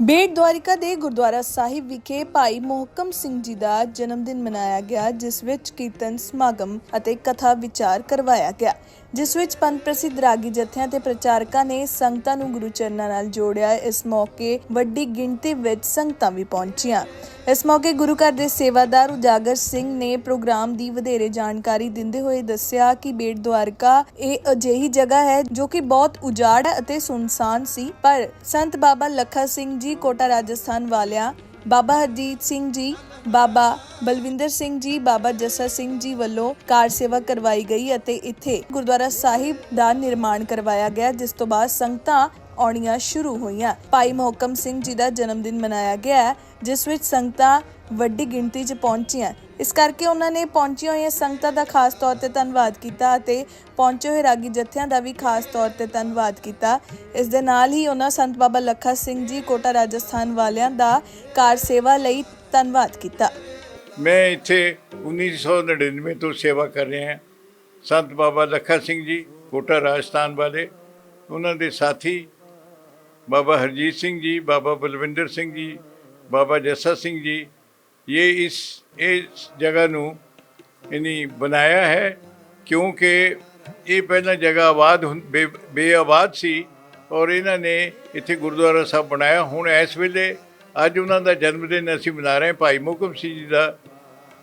ਬੇਟ ਦਵਾਰਿਕਾ ਦੇ ਗੁਰਦੁਆਰਾ ਸਾਹਿਬ ਵਿਖੇ ਭਾਈ ਮੋਹਕਮ ਸਿੰਘ ਜੀ ਦਾ ਜਨਮ ਦਿਨ ਮਨਾਇਆ ਗਿਆ, ਜਿਸ ਵਿੱਚ ਕੀਰਤਨ, ਸਮਾਗਮ ਅਤੇ ਕਥਾ ਵਿਚਾਰ ਕਰਵਾਇਆ ਗਿਆ। ਜਿਸ ਵਿੱਚ ਪੰਥ ਪ੍ਰਸਿੱਧ ਰਾਗੀ ਜਥਿਆਂ ਤੇ ਪ੍ਰਚਾਰਕਾਂ ਨੇ ਸੰਗਤਾਂ ਨੂੰ ਗੁਰੂ ਚਰਨਾਂ ਨਾਲ ਜੋੜਿਆ। ਇਸ ਮੌਕੇ ਵੱਡੀ ਗਿਣਤੀ ਵਿੱਚ ਸੰਗਤਾਂ ਵੀ ਪਹੁੰਚੀਆਂ। ਇਸ ਮੌਕੇ ਗੁਰੂ ਘਰ ਦੇ ਸੇਵਾਦਾਰ ਉਜਾਗਰ ਸਿੰਘ ਨੇ ਪ੍ਰੋਗਰਾਮ ਦੀ ਵਧੇਰੇ ਜਾਣਕਾਰੀ ਦਿੰਦੇ ਹੋਏ ਦੱਸਿਆ ਕਿ ਬੇਟ ਦੁਆਰਕਾ ਇਹ ਅਜਿਹੀ ਜਗ੍ਹਾ ਹੈ ਜੋ ਕਿ ਬਹੁਤ ਉਜਾੜ ਅਤੇ ਸੁਨਸਾਨ ਸੀ। ਪਰ ਸੰਤ ਬਾਬਾ ਲੱਖਾ ਸਿੰਘ ਜੀ, ਕੋਟਾ ਰਾਜਸਥਾਨ ਵਾਲਿਆਂ, ਬਾਬਾ ਹਰਜੀਤ ਸਿੰਘ ਜੀ ਬਾਬਾ ਬਲਵਿੰਦਰ ਸਿੰਘ ਜੀ, ਬਾਬਾ ਜੱਸਾ ਸਿੰਘ ਜੀ ਵੱਲੋਂ ਕਾਰ ਸੇਵਾ ਕਰਵਾਈ ਗਈ ਅਤੇ ਇੱਥੇ ਗੁਰਦੁਆਰਾ ਸਾਹਿਬ ਦਾ ਨਿਰਮਾਣ ਕਰਵਾਇਆ ਗਿਆ, ਜਿਸ ਤੋਂ ਬਾਅਦ ਸੰਗਤਾਂ ਆਉਣੀਆਂ ਸ਼ੁਰੂ ਹੋਈਆਂ। ਭਾਈ ਮੋਹਕਮ ਸਿੰਘ ਜੀ ਦਾ ਜਨਮ ਦਿਨ ਮਨਾਇਆ ਗਿਆ ਜਿਸ ਵਿੱਚ ਸੰਗਤਾਂ ਵੱਡੀ ਗਿਣਤੀ 'ਚ ਪਹੁੰਚੀਆਂ। ਇਸ ਕਰਕੇ ਉਹਨਾਂ ਨੇ ਪਹੁੰਚੀਆਂ ਹੋਈਆਂ ਸੰਗਤਾਂ ਦਾ ਖਾਸ ਤੌਰ ਤੇ ਧੰਨਵਾਦ ਕੀਤਾ ਅਤੇ ਪਹੁੰਚੇ ਹੋਏ ਰਾਗੀ ਜਥਿਆਂ ਦਾ ਵੀ ਖਾਸ ਤੌਰ ਤੇ ਧੰਨਵਾਦ ਕੀਤਾ। ਇਸ ਦੇ ਨਾਲ ਹੀ ਉਹਨਾਂ ਸੰਤ ਬਾਬਾ ਲੱਖਾ ਸਿੰਘ ਜੀ ਕੋਟਾ ਰਾਜਸਥਾਨ ਵਾਲਿਆਂ ਦਾ ਕਾਰ ਸੇਵਾ ਲਈ ਧੰਨਵਾਦ ਕੀਤਾ। ਮੈਂ ਇੱਥੇ 1999 ਤੋਂ ਸੇਵਾ ਕਰ ਰਿਹਾ ਹਾਂ। ਸੰਤ ਬਾਬਾ ਲੱਖਾ ਸਿੰਘ ਜੀ ਕੋਟਾ ਰਾਜਸਥਾਨ ਵਾਲੇ, ਉਹਨਾਂ ਦੇ ਸਾਥੀ ਬਾਬਾ ਹਰਜੀਤ ਸਿੰਘ ਜੀ, ਬਾਬਾ ਬਲਵਿੰਦਰ ਸਿੰਘ ਜੀ, ਬਾਬਾ ਜੱਸਾ ਸਿੰਘ ਜੀ, ਇਹ ਇਸ ਇਸ ਜਗ੍ਹਾ ਨੂੰ ਇਨੀ ਬਣਾਇਆ ਹੈ ਕਿਉਂਕਿ ਇਹ ਪਹਿਲਾਂ ਜਗ੍ਹਾ ਆਬਾਦ ਹੁੰ- ਬੇ, ਬੇਆਬਾਦ ਸੀ ਔਰ ਇਹਨਾਂ ਨੇ ਇੱਥੇ ਗੁਰਦੁਆਰਾ ਸਾਹਿਬ ਬਣਾਇਆ। ਹੁਣ ਇਸ ਵੇਲੇ ਅੱਜ ਉਹਨਾਂ ਦਾ ਜਨਮ ਦਿਨ ਅਸੀਂ ਮਨਾ ਰਹੇ ਭਾਈ ਮੁਕਮ ਸਿੰਘ ਜੀ ਦਾ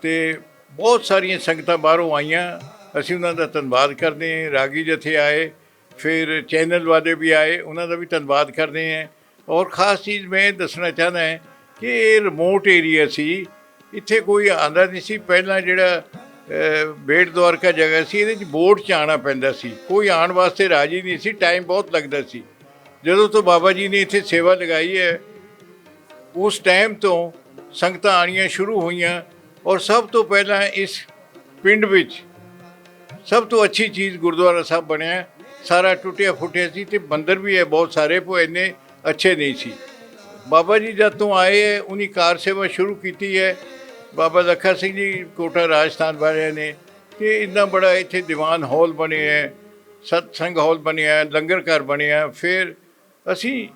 ਤੇ ਬਹੁਤ ਸਾਰੀਆਂ ਸੰਗਤਾਂ ਬਾਹਰੋਂ ਆਈਆਂ। ਅਸੀਂ ਉਹਨਾਂ ਦਾ ਧੰਨਵਾਦ ਕਰਦੇ ਹਾਂ। ਰਾਗੀ ਜਥੇ ਆਏ। ਫਿਰ ਚੈਨਲ ਵਾਲੇ ਵੀ ਆਏ ਉਹਨਾਂ ਦਾ ਵੀ ਧੰਨਵਾਦ ਕਰਦੇ ਹਾਂ। ਔਰ ਖਾਸ ਚੀਜ਼ ਮੈਂ ਦੱਸਣਾ ਚਾਹੁੰਦਾ ਹਾਂ ਕਿ ਇਹ ਰਿਮੋਟ ਏਰੀਆ ਸੀ। ਇੱਥੇ ਕੋਈ ਆਂਦਾ ਨਹੀਂ ਸੀ। ਪਹਿਲਾਂ ਜਿਹੜਾ ਅਹ, ਦੁਆਰਕਾ ਜਗ੍ਹਾ ਸੀ ਇਹਦੇ 'ਚ ਬੋਟ 'ਚ ਆਉਣਾ ਪੈਂਦਾ ਸੀ। ਕੋਈ ਆਉਣ ਵਾਸਤੇ ਰਾਜੀ ਨਹੀਂ ਸੀ। ਟਾਈਮ ਬਹੁਤ ਲੱਗਦਾ ਸੀ। ਜਦੋਂ ਤੋਂ ਬਾਬਾ ਜੀ ਨੇ ਇੱਥੇ ਸੇਵਾ ਲਗਾਈ ਹੈ ਉਸ ਟਾਈਮ ਤੋਂ ਸੰਗਤਾਂ ਆਣੀਆਂ ਸ਼ੁਰੂ ਹੋਈਆਂ। ਔਰ ਸਭ ਤੋਂ ਪਹਿਲਾਂ ਇਸ ਪਿੰਡ ਵਿੱਚ ਸਭ ਤੋਂ ਅੱਛੀ ਚੀਜ਼ ਗੁਰਦੁਆਰਾ ਸਾਹਿਬ ਬਣਿਆ। ਸਾਰਾ ਟੁੱਟਿਆ ਫੁੱਟਿਆ ਸੀ ਤੇ ਬੰਦਰ ਵੀ ਹੈ ਬਹੁਤ ਸਾਰੇ, ਪਰ ਇੰਨੇ ਅੱਛੇ ਨਹੀਂ ਸੀ। ਬਾਬਾ ਜੀ ਜਦ ਤੋਂ ਆਏ ਹੈ, ਉਨੀ ਕਾਰ ਸੇਵਾ ਸ਼ੁਰੂ ਕੀਤੀ ਹੈ। ਬਾਬਾ ਲੱਖਾ ਸਿੰਘ ਜੀ ਕੋਟਾ ਰਾਜਸਥਾਨ ਵਾਲਿਆਂ ਨੇ ਕਿ ਇੰਨਾ ਬੜਾ ਇੱਥੇ ਦੀਵਾਨ ਹਾਲ ਬਣਿਆ ਹੈ, ਸਤਸੰਗ ਹਾਲ ਬਣਿਆ ਹੈ, ਲੰਗਰ ਘਰ ਬਣਿਆ ਹੈ। ਫਿਰ ਅਸੀਂ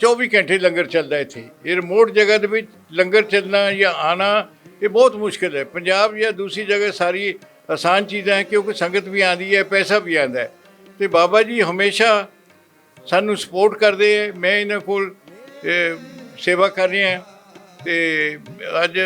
24 ਘੰਟੇ ਲੰਗਰ ਚੱਲਦਾ ਇੱਥੇ। ਇਹ ਰਿਮੋਟ ਜਗ੍ਹਾ ਦੇ ਵਿੱਚ ਲੰਗਰ ਚੱਲਣਾ ਜਾਂ ਆਣਾ ਇਹ ਬਹੁਤ ਮੁਸ਼ਕਿਲ ਹੈ। ਪੰਜਾਬ ਜਾਂ ਦੂਸਰੀ ਜਗ੍ਹਾ ਸਾਰੀ ਆਸਾਨ ਚੀਜ਼ਾਂ ਹੈ, ਕਿਉਂਕਿ ਸੰਗਤ ਵੀ ਆਂਦੀ ਹੈ, ਪੈਸਾ ਵੀ ਆਂਦਾ ਹੈ। ਤੇ ਬਾਬਾ ਜੀ ਹਮੇਸ਼ਾ ਸਾਨੂੰ ਸਪੋਰਟ ਕਰਦੇ ਹੈ ਮੈਂ ਇਹਨਾਂ ਕੋਲ ਸੇਵਾ ਕਰ ਰਿਹਾ ਤੇ ਅੱਜ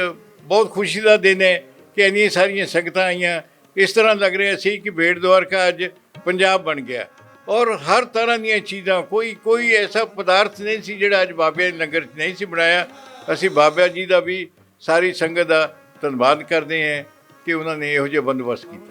ਬਹੁਤ ਖੁਸ਼ੀ ਦਾ ਦਿਨ ਹੈ ਕਿ ਇੰਨੀਆਂ ਸਾਰੀਆਂ ਸੰਗਤਾਂ ਆਈਆਂ। ਇਸ ਤਰ੍ਹਾਂ ਲੱਗ ਰਿਹਾ ਸੀ ਕਿ ਬੇਟ ਦੁਆਰਕਾ ਅੱਜ ਪੰਜਾਬ ਬਣ ਗਿਆ। ਔਰ ਹਰ ਤਰ੍ਹਾਂ ਦੀਆਂ ਚੀਜ਼ਾਂ, ਕੋਈ ਕੋਈ ਐਸਾ ਪਦਾਰਥ ਨਹੀਂ ਸੀ ਜਿਹੜਾ ਅੱਜ ਬਾਬੇ ਦੇ ਲੰਗਰ 'ਚ ਨਹੀਂ ਸੀ ਬਣਾਇਆ। ਅਸੀਂ ਬਾਬਾ ਜੀ ਦਾ ਵੀ ਸਾਰੀ ਸੰਗਤ ਦਾ ਧੰਨਵਾਦ ਕਰਦੇ ਹਾਂ ਕਿ ਉਹਨਾਂ ਨੇ ਇਹੋ ਜਿਹਾ ਬੰਦੋਬਸਤ ਕੀਤਾ।